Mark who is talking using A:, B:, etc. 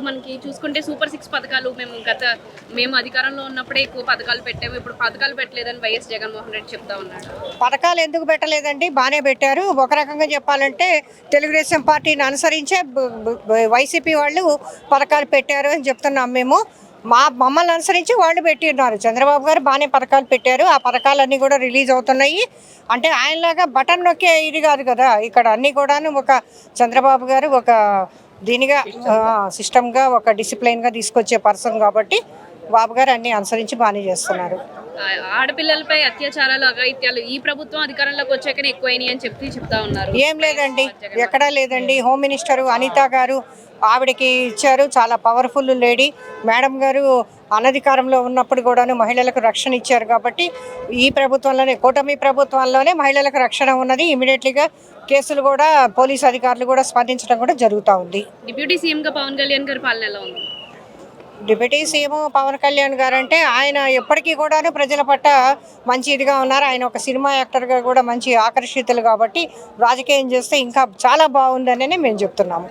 A: ఇప్పుడు మనకి చూసుకుంటే సూపర్ సిక్స్ పథకాలు మేము గత మేము అధికారంలో ఉన్నప్పుడే ఎక్కువ పథకాలు పెట్టాము. ఇప్పుడు పథకాలు పెట్టలేదని వైఎస్ జగన్మోహన్ రెడ్డి చెప్తా ఉన్నాడు
B: పథకాలు ఎందుకు పెట్టలేదండి? బాగానే పెట్టారు. ఒక రకంగా చెప్పాలంటే తెలుగుదేశం పార్టీని అనుసరించే వైసీపీ వాళ్ళు పథకాలు పెట్టారు అని చెప్తున్నాం మేము. మా మమ్మల్ని అనుసరించి వాళ్ళు పెట్టినారు చంద్రబాబు గారు బాగానే పథకాలు పెట్టారు. ఆ పథకాలన్నీ కూడా రిలీజ్ అవుతున్నాయి. అంటే ఆయనలాగా బటన్ నొక్కే ఇది కాదు కదా. ఇక్కడ అన్నీ కూడాను ఒక చంద్రబాబు గారు ఒక దీనిగా సిస్టమ్గా ఒక డిసిప్లైన్గా తీసుకొచ్చే పర్సన్ కాబట్టి బాబు గారు అన్నీ అనుసరించి బాగానే చేస్తున్నారు.
A: ఆడపిల్లలపై అత్యాచారాలు అఘాయిత్యాలు ఈ ప్రభుత్వం అధికారంలోకి వచ్చాకనే ఎక్కువైనాయి అని చెప్పి చెప్తా ఉన్నారు.
B: ఏం లేదండి ఎక్కడా లేదండి. హోమ్ మినిస్టర్ అనిత గారు ఆవిడకి ఇచ్చారు. చాలా పవర్ఫుల్ లేడీ మేడం గారు అనధికారంలో ఉన్నప్పుడు కూడాను మహిళలకు రక్షణ ఇచ్చారు కాబట్టి ఈ ప్రభుత్వంలోనే కూటమి ప్రభుత్వంలోనే మహిళలకు రక్షణ ఉన్నది. ఇమీడియట్లీగా కేసులు కూడా పోలీసు అధికారులు కూడా స్పందించడం కూడా జరుగుతూ ఉంది.
A: డిప్యూటీ సీఎం గా పవన్ కళ్యాణ్ గారి పాలన ఎలా ఉంది?
B: డిప్యూటీ సీఎం పవన్ కళ్యాణ్ గారు అంటే ఆయన ఎప్పటికీ కూడాను ప్రజల పట్ల మంచి ఇదిగా ఉన్నారు. ఆయన ఒక సినిమా యాక్టర్గా కూడా మంచి ఆకర్షితులు కాబట్టి రాజకీయం చేస్తే ఇంకా చాలా బాగుందనే మేము చెప్తున్నాము.